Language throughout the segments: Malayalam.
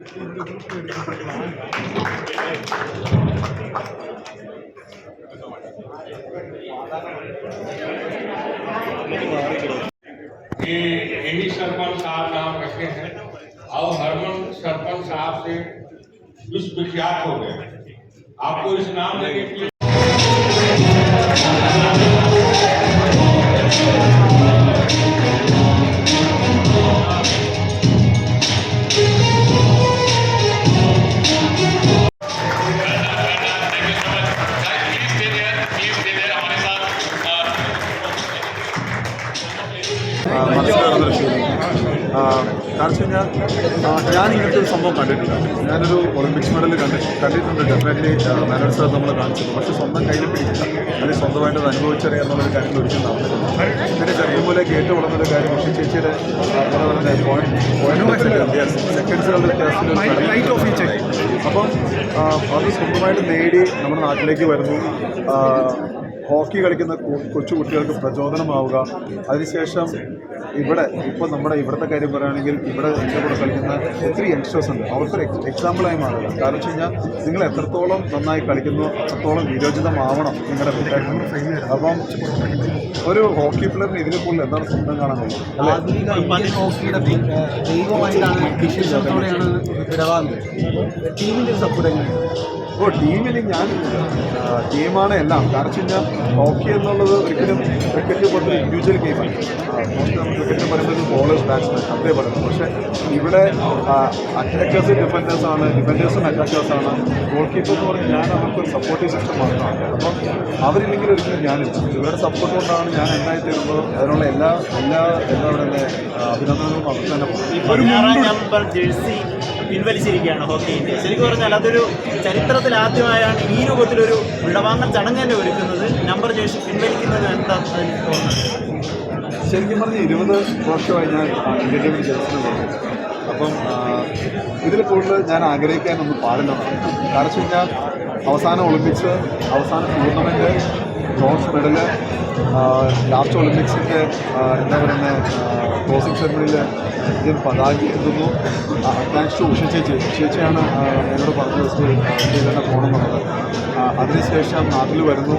यही सरपंच साहब नाम रखे हैं। और हरमन सरपंच साहब से विश्वविख्यात हो गए। आपको इस नाम देने के നടന്നൊരു ഫീലിംഗ് കാരണം വെച്ച് കഴിഞ്ഞാൽ ഞാൻ ഇങ്ങനത്തെ ഒരു സംഭവം കണ്ടിട്ടില്ല. ഞാനൊരു ഒളിമ്പിക്സ് മെഡൽ കണ്ടി കണ്ടിട്ടുണ്ട് ഡെഫിനറ്റ്ലി മെഡൽ സാർ നമ്മൾ കാണിച്ചത് പക്ഷേ സ്വന്തം കയ്യിൽ പിടിക്കില്ല അല്ലെങ്കിൽ സ്വന്തമായിട്ട് അത് അനുഭവിച്ചറിയാം എന്നുള്ളൊരു കാര്യം ഒരിക്കലും നടന്നിട്ടില്ല. പിന്നെ ചെറുപ്പമൂലേക്ക് ഏറ്റവും ഉടനൊരു കാര്യം പക്ഷേ ചേച്ചിയുടെ സെക്കൻഡ്സുകളുടെ വ്യത്യാസത്തിൽ അപ്പം അത് സ്വന്തമായിട്ട് നേടി നമ്മുടെ നാട്ടിലേക്ക് വരുന്നു. ഹോക്കി കളിക്കുന്ന കൊച്ചുകുട്ടികൾക്ക് കൊച്ചു കുട്ടികൾക്ക് പ്രചോദനമാവുക. അതിനുശേഷം ഇവിടെ ഇപ്പോൾ നമ്മുടെ ഇവിടുത്തെ കാര്യം പറയുകയാണെങ്കിൽ ഇവിടെ എന്റെ കൂടെ കളിക്കുന്ന ഒത്തിരി യങ്സ്റ്റേഴ്സ് ഉണ്ട്. അവർക്കൊരു എക്സാമ്പിളായി മാറുക. കാരണം വെച്ച് കഴിഞ്ഞാൽ നിങ്ങൾ എത്രത്തോളം നന്നായി കളിക്കുന്നു അത്രത്തോളം വിരോചിതമാവണം നിങ്ങളുടെ കുട്ടികൾ അപ്പം ഒരു ഹോക്കി പ്ലെയറിന് ഇതിന് കൂടുതൽ എന്താണ് സ്വന്തം കാണാൻ കഴിയും ഓ ടീമിൽ ഞാൻ ടീമാണ് എല്ലാം. കാരണം വെച്ച് കഴിഞ്ഞാൽ ഹോക്കി എന്നുള്ളത് ഒരിക്കലും ക്രിക്കറ്റ് പോലത്തെ ഇൻഡിവിജ്വൽ ഗെയിമാണ് മോസ്റ്റ് നമ്മൾ ക്രിക്കറ്റ് പറയുന്നത് ബോളേഴ്സ് ബാറ്റ്സ്മാൻ അത്രേ പറയുന്നത്. പക്ഷേ ഇവിടെ അറ്റാക്കേഴ്സ് ഡിഫൻഡേഴ്സ് ആണ് ഡിഫൻഡേഴ്സും അറ്റാക്കേഴ്സ് ആണ്. ഗോൾ കീപ്പർ എന്ന് പറഞ്ഞാൽ ഞാൻ അവർക്കൊരു സപ്പോർട്ടീവ് സിസ്റ്റം മാത്രമാണ് അപ്പം അവരില്ലെങ്കിൽ ഒരിക്കലും ഞാനില്ല. ഇവരുടെ സപ്പോർട്ട് കൊണ്ടാണ് ഞാൻ എന്തായി തീരുന്നത് അതിനുള്ള എല്ലാ എല്ലാ എന്താ പറയുക അഭിനന്ദനങ്ങളും അവർക്ക് തന്നെ പിൻവലിച്ചിരിക്കുകയാണ് ഹോക്കി ഇന്ത്യ. ശരിക്കും പറഞ്ഞാൽ അതൊരു ചരിത്രത്തിൽ ആദ്യമായാണ് ഈ രൂപത്തിലൊരു വിടവാങ്ങൽ ചടങ്ങ് തന്നെ ഒരുക്കുന്നത്. നമ്പർ ജേഴ്സി പിൻവലിക്കുന്നത് എന്താ തോന്നുന്നത് ശരിക്കും പറഞ്ഞാൽ ഇരുപത് വർഷമായി ഞാൻ അപ്പം ഇതിൽ കൂടുതൽ ഞാൻ ആഗ്രഹിക്കാനൊന്നും പാടില്ല. കാരണം വെച്ച് കഴിഞ്ഞാൽ അവസാനം ഒളിമ്പിക്സ് അവസാന ടൂർണമെന്റ് ബ്രോൺസ് മെഡൽ ലാസ്റ്റ് ഒളിമ്പിക്സിന്റെ എന്താ പറയുന്നത് ക്ലോസിംഗ് സെറമണിയിൽ ഇന്ത്യൻ പതാക എത്തുന്നു. താങ്ക്സ് ടു ഉഷ ചേച്ചി. ചേച്ചിയാണ് എന്നോട് പറഞ്ഞത് ഇന്ത്യയിൽ തന്നെ പോകണം എന്നുള്ളത്. അതിനുശേഷം നാട്ടിൽ വരുന്നു.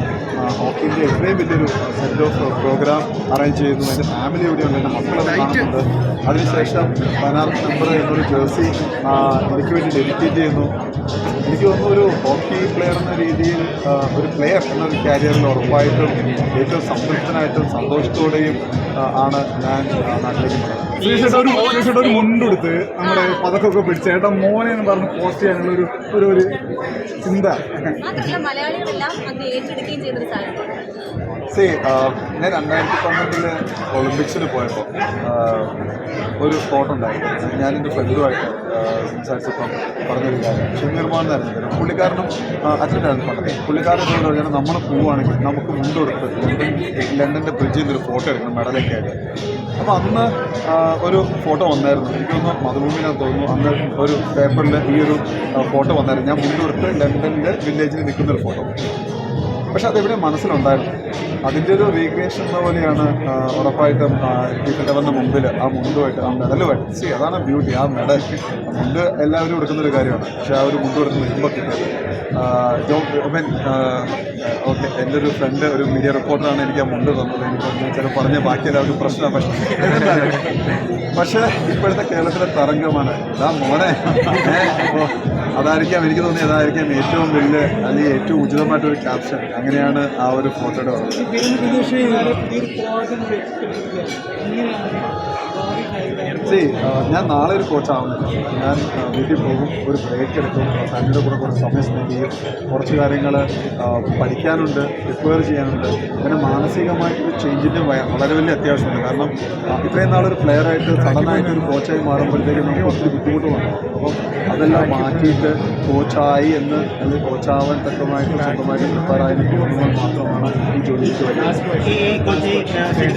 ഹോക്കിന്റെ ഇത്രയും വലിയൊരു സെറ്റ് ഓഫ് പ്രോഗ്രാം അറേഞ്ച് ചെയ്യുന്നു. എന്റെ ഫാമിലി ഇവിടെയുണ്ട്. എന്റെ മക്കളൊക്കെ കാണുന്നുണ്ട്. അതിനുശേഷം പതിനാറ് നമ്പർ എന്നൊരു ജേഴ്സി എനിക്ക് വേണ്ടി ഡെഡിക്കേറ്റ് ചെയ്യുന്നു. എനിക്ക് തോന്നുന്നു ഒരു ഹോക്കി പ്ലെയർ എന്ന രീതിയിൽ ഒരു പ്ലെയർ എന്നൊരു കാരിയറിൽ ഉറപ്പായിട്ടും ഏറ്റവും സംതൃപ്തനായിട്ടും സന്തോഷത്തോടെയും ആണ് ഞാൻ നാട്ടിലേക്ക് ഒരു മുണ്ടെടുത്ത് നമ്മുടെ പതക്കൊക്കെ പിടിച്ച് ഏട്ടാ മോനെ എന്ന് പറഞ്ഞ് പോസ്റ്റ് ചെയ്യാനുള്ള ഒരു ഒരു ഒരു ചിന്ത. സേ ഞാൻ രണ്ടായിരത്തി പന്ത്രണ്ടിൽ ഒളിമ്പിക്സിന് പോയപ്പോൾ ഒരു ഞാൻ എന്റെ ഫ്രണ്ടുമായിട്ട് സംസാരിച്ചപ്പം പറഞ്ഞൊരു കാര്യം. എന്നായിരുന്നു പേര്. പുള്ളിക്കാരനും അച്ഛനായിരുന്നു പണ്ടത്തെ. പുള്ളിക്കാരൻ എന്ന് പറയുന്നത് നമ്മൾ പോവുകയാണെങ്കിൽ നമുക്ക് ലണ്ടൻ ലണ്ടന്റെ ബ്രിഡ്ജിൽ നിന്നൊരു ഫോട്ടോ എടുക്കണം മെഡലൊക്കെ ആയിട്ട്. അപ്പോൾ അന്ന് ഒരു ഫോട്ടോ വന്നായിരുന്നു. എനിക്കൊന്ന് മധുഭൂമിയിലാണ് തോന്നുന്നു. അന്ന് ഒരു പേപ്പറിൽ ഈ ഒരു ഫോട്ടോ വന്നായിരുന്നു. ഞാൻ മുണ്ടെടുത്ത് ലണ്ടന്റെ വില്ലേജിൽ നിൽക്കുന്ന ഒരു ഫോട്ടോ പക്ഷെ അതെവിടെ മനസ്സിലുണ്ടായിരുന്നു അതിന്റെ ഒരു റീക്രിയേഷൻ എന്ന പോലെയാണ് ഉറപ്പായിട്ടും ഉറപ്പായിട്ടും വന്ന മുമ്പിൽ ആ മുണ്ടുമായിട്ട് ആ മെഡലുമായിട്ട് സി അതാണ് ബ്യൂട്ടി ആ മെഡൽ മുണ്ട് എല്ലാവരും എടുക്കുന്ന ഒരു കാര്യമാണ്. പക്ഷെ ആ ഒരു മുണ്ട് എടുക്കുന്ന വരുമ്പോൾ കിട്ടിയത് ജോ മീൻ ഓക്കെ എന്റെ ഒരു ഫ്രണ്ട് ഒരു മീഡിയ റിപ്പോർട്ടറാണ് എനിക്ക് ആ മുണ്ട് തന്നത്. എനിക്ക് ചില പറഞ്ഞ ബാക്കി ഒരു പ്രശ്നമാണ്. പക്ഷേ പക്ഷേ ഇപ്പോഴത്തെ കേരളത്തിലെ തരംഗമാണ്. ഇതാ മോനെ അപ്പോൾ അതായിരിക്കാം എനിക്ക് തോന്നി അതായിരിക്കാം ഏറ്റവും വലിയ അല്ലെങ്കിൽ ഏറ്റവും ഉചിതമായിട്ടൊരു ക്യാപ്ഷൻ അങ്ങനെയാണ് ആ ഒരു ഫോട്ടോയുടെ സി ഞാൻ നാളെ ഒരു കോച്ചാവുന്നില്ല ഞാൻ വീട്ടിൽ പോകും ഒരു ബ്രേക്ക് എടുക്കും. ഫാമിലിയുടെ കൂടെ കുറച്ച് സമയം സ്പെൻഡ് ചെയ്യും. കുറച്ച് കാര്യങ്ങൾ പഠിക്കാനുണ്ട് റിപ്പയർ ചെയ്യാനുണ്ട്. അങ്ങനെ മാനസികമായിട്ടൊരു ചേഞ്ചിന്റെ വളരെ വലിയ അത്യാവശ്യമുണ്ട്. കാരണം ഇത്രയും നാളൊരു പ്ലെയറായിട്ട് സഡനായിട്ട് ഒരു കോച്ചായി മാറുമ്പോഴത്തേക്കും നമുക്ക് ഒത്തിരി ബുദ്ധിമുട്ട് വന്നു അപ്പം അതെല്ലാം മാറ്റിയിട്ട് കോച്ചായി എന്ന് അല്ലെങ്കിൽ കോച്ചാവാൻ തക്കമായിട്ട് സ്വന്തമായിട്ട് പ്രിപ്പയറായി തോന്നുന്നത് മാത്രമാണ് ഈ ജോലിക്ക് വരുന്നത്. ഈ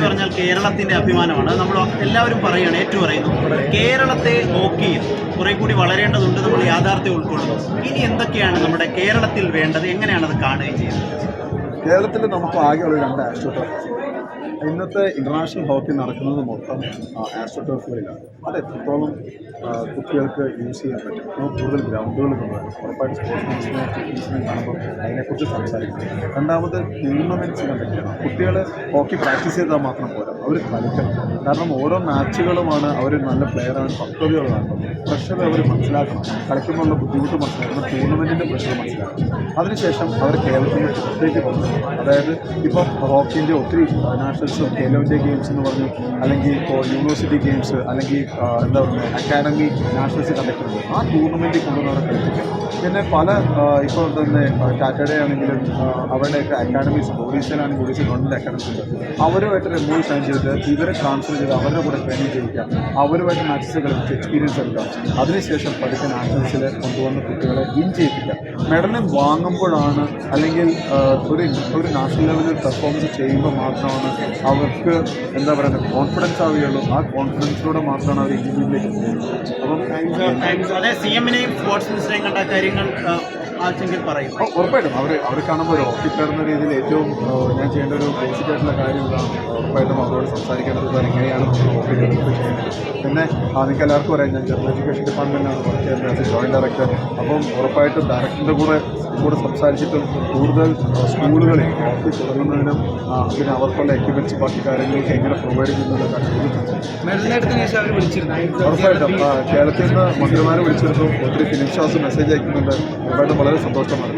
പറഞ്ഞാൽ കേരളത്തിന്റെ അഭിമാനമാണ്. നമ്മൾ എല്ലാവരും പറയുകയാണ് ഏറ്റവും പറയുന്നു കേരളത്തെ നോക്കി കുറെ കൂടി വളരേണ്ടതുണ്ട് നമ്മൾ യാഥാർത്ഥ്യം ഉൾക്കൊള്ളുന്നു. ഇനി എന്തൊക്കെയാണ് നമ്മുടെ കേരളത്തിൽ വേണ്ടത്? എങ്ങനെയാണ് അത് കാണുകയും ചെയ്യുന്നത്? കേരളത്തിൽ നമുക്ക് ആകെയുള്ള രണ്ട് ആസ്ട്രോട്ടർഫ് ഇന്നത്തെ ഇന്റർനാഷണൽ ഹോക്കി നടക്കുന്നത് മൊത്തം ആസ്ട്രോട്ടോഫുകളിലാണ് അത് എത്രത്തോളം കുട്ടികൾക്ക് യൂസ് ചെയ്യാൻ പറ്റും? കൂടുതൽ ഗ്രൗണ്ടുകൾ കൊണ്ടുവരും ഉറപ്പായിട്ട് സ്പോർട്സ് മിനിസ്റ്റിനെ ടീച്ചിനെ കാണുമ്പോൾ അതിനെക്കുറിച്ച് സംസാരിക്കും. രണ്ടാമത് ടൂർണമെന്റ്സ് കണ്ടക്ട് കുട്ടികൾ ഹോക്കി പ്രാക്ടീസ് ചെയ്താൽ മാത്രം പോരാ. അവർ കളിക്കണം. കാരണം ഓരോ മാച്ചുകളുമാണ് അവർ നല്ല പ്ലെയറാണ് കാണുന്നത് പ്രഷർ അവർ മനസ്സിലാക്കണം. കളിക്കുമ്പോഴുള്ള ബുദ്ധിമുട്ട് മനസ്സിലാക്കണം. ടൂർണമെന്റിന്റെ പ്രഷർ മനസ്സിലാക്കണം. അതിനുശേഷം അവർ കേരളത്തിന്റെ പുറത്തേക്ക് പോകുന്നു അതായത് ഇപ്പം ഹോക്കിന്റെ ഒത്തിരി നാഷണൽസും ഖേലോ ഇന്ത്യ ഗെയിംസ് എന്ന് പറഞ്ഞു അല്ലെങ്കിൽ ഇപ്പോൾ യൂണിവേഴ്സിറ്റി ഗെയിംസ് അല്ലെങ്കിൽ എന്താ പറയുക അക്കാഡമി നാഷണൽസ് കണ്ടക്ട് ചെയ്തു ആ ടൂർണമെന്റിൽ കൊണ്ടുവന്നവരെ കളിപ്പിക്കുക. പിന്നെ പല ഇപ്പോൾ തന്നെ ടാറ്റയുടെ ആണെങ്കിലും അവരുടെയൊക്കെ അക്കാഡമീസ് ഒഡീസയിലാണെങ്കിൽ ഒഡീസ ഗവൺമെന്റ് അക്കാഡമീസ് ഉണ്ട് അവരുമായിട്ട് റിമൂവ് സൈൻ ചെയ്തിട്ട് ഇവരെ ട്രാൻസ്ഫർ ചെയ്ത് അവരുടെ കൂടെ ട്രെയിനിങ് ചെയ്യിക്കാം അവരുമായിട്ട് മാച്ചസ് കളിച്ച് എക്സ്പീരിയൻസ് എടുക്കാം അതിനുശേഷം പഠിച്ച നാഷണൽസിൽ കൊണ്ടുവന്ന കുട്ടികളെ വിൻ ചെയ്യിപ്പിക്കാം മെഡലിൽ വാങ്ങുമ്പോഴാണ് അല്ലെങ്കിൽ ഒരു ഒരു നാഷണൽ ലെവലിൽ പെർഫോമൻസ് ചെയ്യുമ്പോൾ മാത്രമാണ് അവർക്ക് എന്താ പറയുക കോൺഫിഡൻസ് ആവുകയുള്ളൂ. ആ കോൺഫിഡൻസിലൂടെ മാത്രമാണ് അവർ ഇന്ത്യയിലേക്ക് അപ്പം സി എമ്മിനെയും സ്പോർട്സ് മിനിസ്റ്ററെയും കണ്ട കാര്യങ്ങൾ ആ, ആർക്കെങ്കിൽ പറയും ഉറപ്പായിട്ടും അവർ അവർ കാണുമ്പോൾ ഒരു ഹോക്കി എന്ന രീതിയിൽ ഏറ്റവും ഞാൻ ചെയ്യേണ്ട ഒരു ബേസിക് ആയിട്ടുള്ള കാര്യം ഉറപ്പായിട്ടും അവരോട് സംസാരിക്കേണ്ടത് എങ്ങനെയാണ് പിന്നെ നിങ്ങൾക്ക് എല്ലാവർക്കും അറിയാം ഞാൻ ജനറൽ എഡ്യൂക്കേഷൻ ഡിപ്പാർട്ട്മെന്റാണ് വർക്ക് ചെയ്യുന്നത് ആസ് എ ജോയിന്റ് ഡയറക്ടർ അപ്പം ഉറപ്പായിട്ടും ഡയറക്ടറിന്റെ കൂടെ കൂടെ സംസാരിച്ചിട്ടും കൂടുതൽ സ്കൂളുകളിൽ ഓഫീസ് തുടങ്ങുന്നതിനും പിന്നെ അവർക്കുള്ള എക്യുപ്മെന്റ്സ് ബാക്കി കാര്യങ്ങൾക്ക് എങ്ങനെ പ്രൊവൈഡ് ചെയ്യുന്നത് ഉറപ്പായിട്ടും കേരളത്തിൽ നിന്ന് മന്ത്രിമാരെ വിളിച്ചിരുന്നു. ഒത്തിരി ഫിനിഷ് ഹൗസ് മെസ്സേജ് അയക്കുന്നുണ്ട്. ഉറപ്പായിട്ടും വളരെ സന്തോഷമാണ്